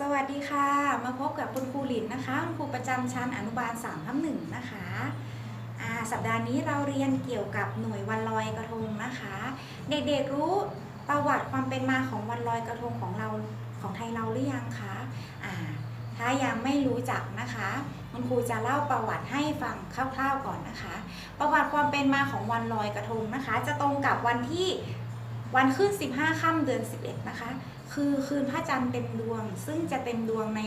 สวัสดีค่ะ มาพบกับคุณครูหลินนะคะคุณครูประจำชั้นอนุบาล3ทับหนึ่งนะคะสัปดาห์นี้เราเรียนเกี่ยวกับหน่วยวันลอยกระทงนะคะ เด็กๆรู้ประวัติความเป็นมาของวันลอยกระทงของเราของไทยเราหรือยังคะถ้ายังไม่รู้จักนะคะ คุณครูจะเล่าประวัติให้ฟังคร่าวๆก่อนนะคะ ประวัติความเป็นมาของวันลอยกระทงนะคะ จะตรงกับวันที่ วันขึ้น 15ค่ำเดือน 11 นะคะ คือคืนพระจันทร์เต็มดวง ซึ่งจะเต็มดวงใน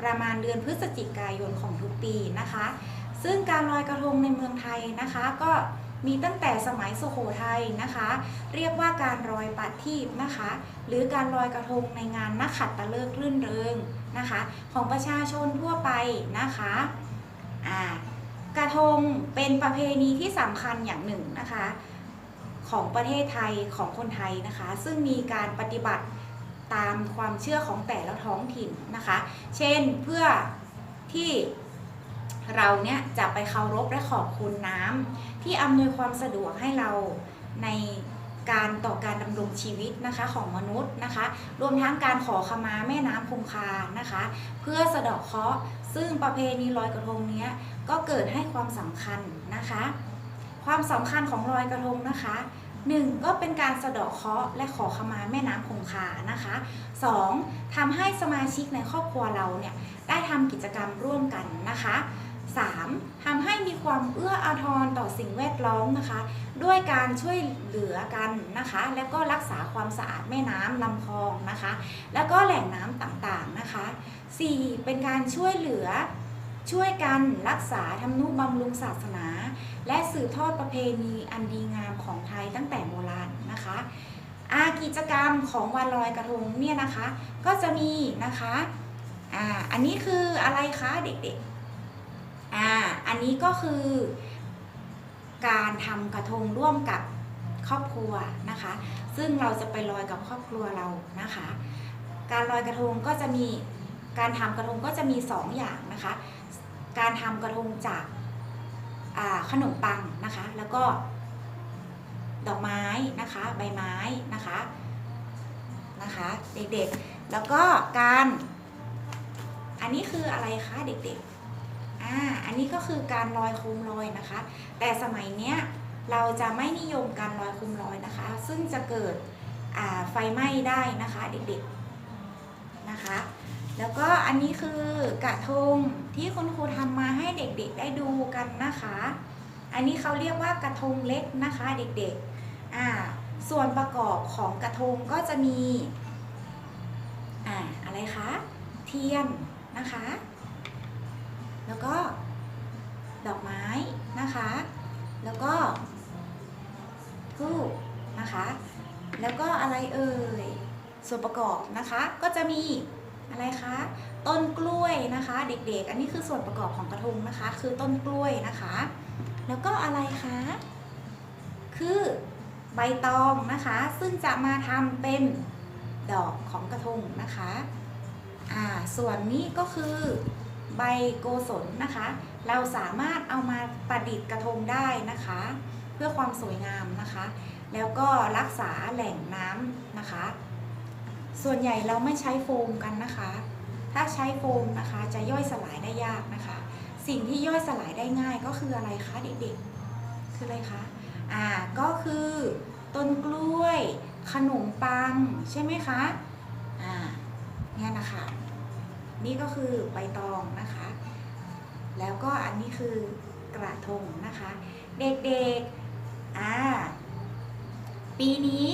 ประมาณเดือนพฤศจิกายนของทุกปีนะคะ ซึ่งการลอยกระทงในเมืองไทยนะคะ ก็มีตั้งแต่สมัยสุโขทัยนะคะ เรียกว่าการลอยปัดทีบนะคะ หรือการลอยกระทงในงานนักขัดตฤกษ์รื่นเริงนะคะ ของประชาชนทั่วไปนะคะกระทงเป็นประเพณีที่สำคัญอย่างหนึ่งนะคะ ของประเทศไทยของคนไทยนะคะ ซึ่งมีการปฏิบัติตามความเชื่อของแต่ละท้องถิ่นนะคะ เช่นเพื่อที่เราเนี่ยจะไปเคารพและขอบคุณน้ำที่อำนวยความสะดวกให้เราในการต่อการดำรงชีวิตนะคะของมนุษย์นะคะ รวมทั้งการขอขมาแม่น้ำคงคานะคะ เพื่อสะดาะเคราะห์ซึ่งประเพณีลอยกระทงนี้ก็เกิดให้ความสำคัญนะคะ ความสำคัญของลอยกระทงนะคะ หนึ่งก็เป็นการสะเดาะเคราะห์และขอขมาแม่น้ำคงคานะคะสองทำให้สมาชิกในครอบครัวเราเนี่ยได้ทำกิจกรรมร่วมกันนะคะสามทำให้มีความเอื้ออาทรต่อสิ่งแวดล้อมนะคะ ด้วยการช่วยเหลือกันนะคะ แล้วก็รักษาความสะอาดแม่น้ำลำคลองนะคะ แล้วก็แหล่งน้ำต่างๆนะคะ 4. เป็นการช่วยเหลือ ช่วยกันรักษาทำนุบำรุงศาสนา และสืบทอดประเพณีอันดีงามของไทยตั้งแต่โบราณนะคะอากิจกรรมของวันลอยกระทงเนี่ยนะคะ ก็จะมีนะคะอ่าอันนี้คืออะไรคะเด็กๆอ่าอันนี้ก็คือการทำกระทงร่วมกับครอบครัวนะคะ ซึ่งเราจะไปลอยกับครอบครัวเรานะคะ การลอยกระทงก็จะมีการทำกระทงก็จะมีสองอย่างนะคะ การทำกระทงจากขนมปังนะคะ แล้วก็ดอกไม้นะคะ ใบไม้นะคะนะคะเด็กๆ แล้วก็การ อันนี้คืออะไรคะเด็กๆอ่าอันนี้ก็คือการลอยโคมลอยนะคะ แต่สมัยเนี้ยเราจะไม่นิยมการลอยโคมลอยนะคะ ซึ่งจะเกิดไฟไหม้ได้นะคะเด็กๆนะคะ แล้วก็ อันนี้คือกระทงที่คุณครูทำมาให้เด็กๆได้ดูกันนะคะ อันนี้เขาเรียกว่ากระทงเล็กนะคะเด็กๆอ่าส่วนประกอบของกระทงก็จะมีอ่าอะไรคะเทียนนะคะ แล้วก็ดอกไม้นะคะ แล้วก็ทูบนะคะ แล้วก็อะไรเอ่ยส่วนประกอบนะคะก็จะมี อะไรคะ ต้นกล้วยนะคะ เด็กๆ อันนี้คือส่วนประกอบของกระทงนะคะ คือต้นกล้วยนะคะ แล้วก็อะไรคะ คือใบตองนะคะ ซึ่งจะมาทำเป็นดอกของกระทงนะคะอ่าส่วนนี้ก็คือใบโกศลนะคะ เราสามารถเอามาประดิษฐ์กระทงได้นะคะ เพื่อความสวยงามนะคะ แล้วก็รักษาแหล่งน้ำนะคะ ส่วนใหญ่เราไม่ใช้โฟมกันนะคะ ถ้าใช้โฟมนะคะจะย่อยสลายได้ยากนะคะ สิ่งที่ย่อยสลายได้ง่ายก็คืออะไรคะเด็กๆ คืออะไรคะ อ่า ก็คือต้นกล้วย ขนมปัง ใช่ไหมคะ อ่า เนี่ยนะคะ นี่ก็คือใบตองนะคะ แล้วก็อันนี้คือกระทงนะคะ เด็กๆ อ่า ปีนี้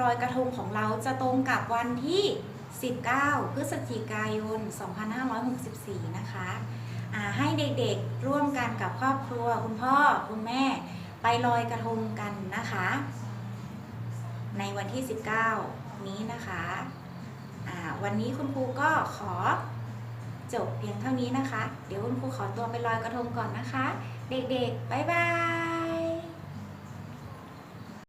รอยกระทงของเราจะตรงกับวันที่ 19 พฤศจิกายน 2564 นะคะให้เด็กๆร่วมกันกับครอบครัวคุณพ่อคุณแม่ไปลอยกระทงกันนะคะ ในวันที่ 19 นี้นะคะวันนี้คุณครูก็ขอจบเพียงเท่านี้นะคะ เดี๋ยวคุณครูขอตัวไปลอยกระทงก่อนนะคะ เด็กๆ บ๊ายบาย